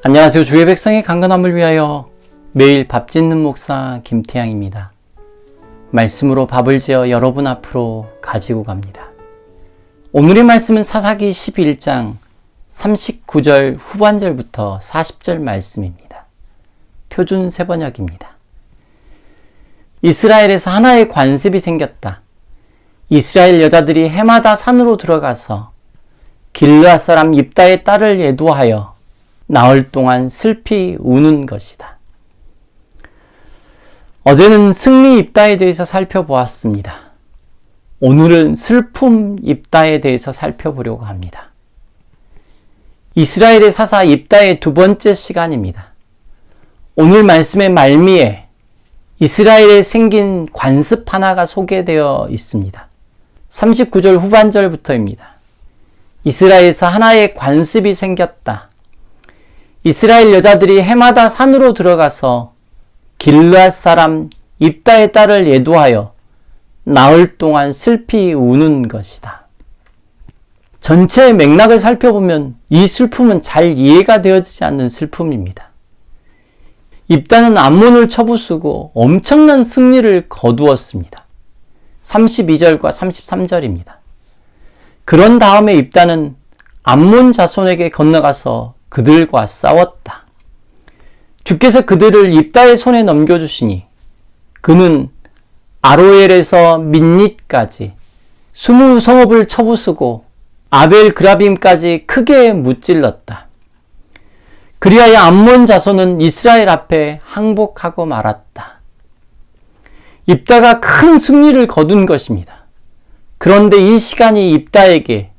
안녕하세요. 주의 백성의 강건함을 위하여 매일 밥 짓는 목사 김태양입니다. 말씀으로 밥을 지어 여러분 앞으로 가지고 갑니다. 오늘의 말씀은 사사기 11장 39절 후반절부터 40절 말씀입니다. 표준 세번역입니다. 이스라엘에서 하나의 관습이 생겼다. 이스라엘 여자들이 해마다 산으로 들어가서 길르앗 사람 입다의 딸을 예도하여 나흘 동안 슬피 우는 것이다. 어제는 승리 입다에 대해서 살펴보았습니다. 오늘은 슬픔 입다에 대해서 살펴보려고 합니다. 이스라엘의 사사 입다의 두 번째 시간입니다. 오늘 말씀의 말미에 이스라엘에 생긴 관습 하나가 소개되어 있습니다. 39절 후반절부터입니다. 이스라엘에서 하나의 관습이 생겼다. 이스라엘 여자들이 해마다 산으로 들어가서 길르앗 사람 입다의 딸을 예도하여 나흘 동안 슬피 우는 것이다. 전체 맥락을 살펴보면 이 슬픔은 잘 이해가 되어지지 않는 슬픔입니다. 입다는 암몬을 쳐부수고 엄청난 승리를 거두었습니다. 32절과 33절입니다. 그런 다음에 입다는 암몬 자손에게 건너가서 그들과 싸웠다. 주께서 그들을 입다의 손에 넘겨주시니 그는 아로엘에서 민닛까지 스무 성읍을 쳐부수고 아벨 그라빔까지 크게 무찔렀다. 그리하여 암몬 자손은 이스라엘 앞에 항복하고 말았다. 입다가 큰 승리를 거둔 것입니다. 그런데 이 시간이 입다에게,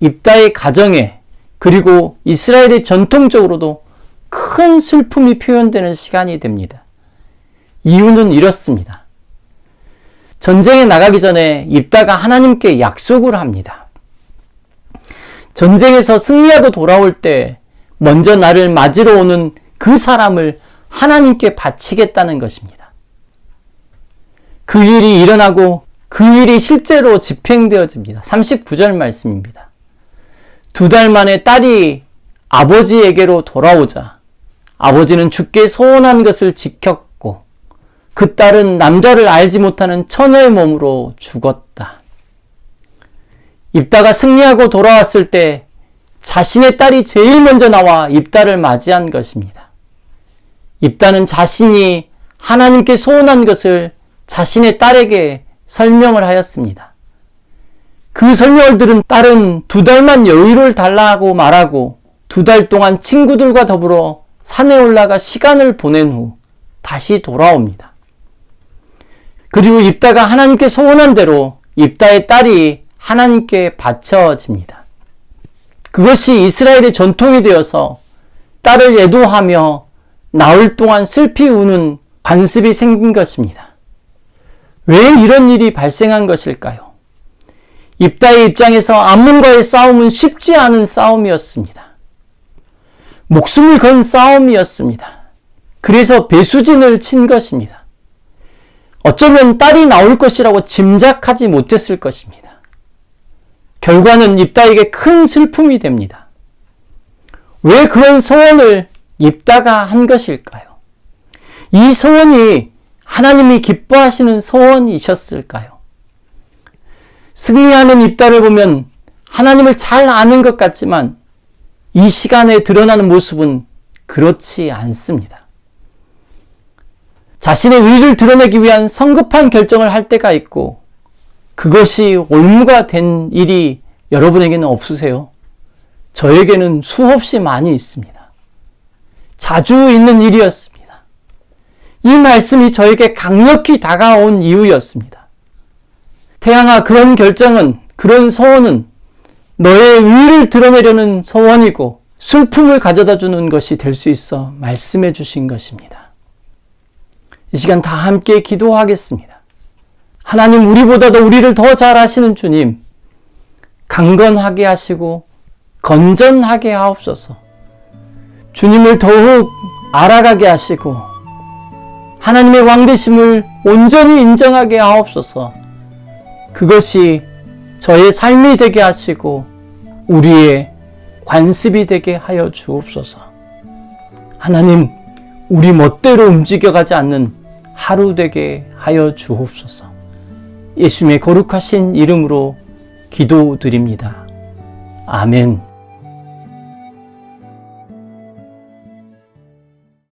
입다의 가정에, 그리고 이스라엘의 전통적으로도 큰 슬픔이 표현되는 시간이 됩니다. 이유는 이렇습니다. 전쟁에 나가기 전에 입다가 하나님께 약속을 합니다. 전쟁에서 승리하고 돌아올 때 먼저 나를 맞으러 오는 그 사람을 하나님께 바치겠다는 것입니다. 그 일이 일어나고 그 일이 실제로 집행되어집니다. 39절 말씀입니다. 두 달 만에 딸이 아버지에게로 돌아오자 아버지는 죽게 소원한 것을 지켰고 그 딸은 남자를 알지 못하는 처녀의 몸으로 죽었다. 입다가 승리하고 돌아왔을 때 자신의 딸이 제일 먼저 나와 입다를 맞이한 것입니다. 입다는 자신이 하나님께 소원한 것을 자신의 딸에게 설명을 하였습니다. 그 설명을 들은 딸은 두 달만 여유를 달라고 말하고 두 달 동안 친구들과 더불어 산에 올라가 시간을 보낸 후 다시 돌아옵니다. 그리고 입다가 하나님께 소원한 대로 입다의 딸이 하나님께 바쳐집니다. 그것이 이스라엘의 전통이 되어서 딸을 예도하며 나흘 동안 슬피 우는 관습이 생긴 것입니다. 왜 이런 일이 발생한 것일까요? 입다의 입장에서 암문과의 싸움은 쉽지 않은 싸움이었습니다. 목숨을 건 싸움이었습니다. 그래서 배수진을 친 것입니다. 어쩌면 딸이 나올 것이라고 짐작하지 못했을 것입니다. 결과는 입다에게 큰 슬픔이 됩니다. 왜 그런 소원을 입다가 한 것일까요? 이 소원이 하나님이 기뻐하시는 소원이셨을까요? 승리하는 입다를 보면 하나님을 잘 아는 것 같지만 이 시간에 드러나는 모습은 그렇지 않습니다. 자신의 의를 드러내기 위한 성급한 결정을 할 때가 있고 그것이 올무가 된 일이 여러분에게는 없으세요? 저에게는 수없이 많이 있습니다. 자주 있는 일이었습니다. 이 말씀이 저에게 강력히 다가온 이유였습니다. 태양아, 그런 결정은, 그런 소원은 너의 의를 드러내려는 소원이고 슬픔을 가져다 주는 것이 될 수 있어 말씀해 주신 것입니다. 이 시간 다 함께 기도하겠습니다. 하나님 우리보다도 우리를 더 잘 아시는 주님, 강건하게 하시고 건전하게 하옵소서. 주님을 더욱 알아가게 하시고 하나님의 왕되심을 온전히 인정하게 하옵소서. 그것이 저의 삶이 되게 하시고 우리의 관습이 되게 하여 주옵소서. 하나님, 우리 멋대로 움직여가지 않는 하루 되게 하여 주옵소서. 예수님의 거룩하신 이름으로 기도드립니다. 아멘.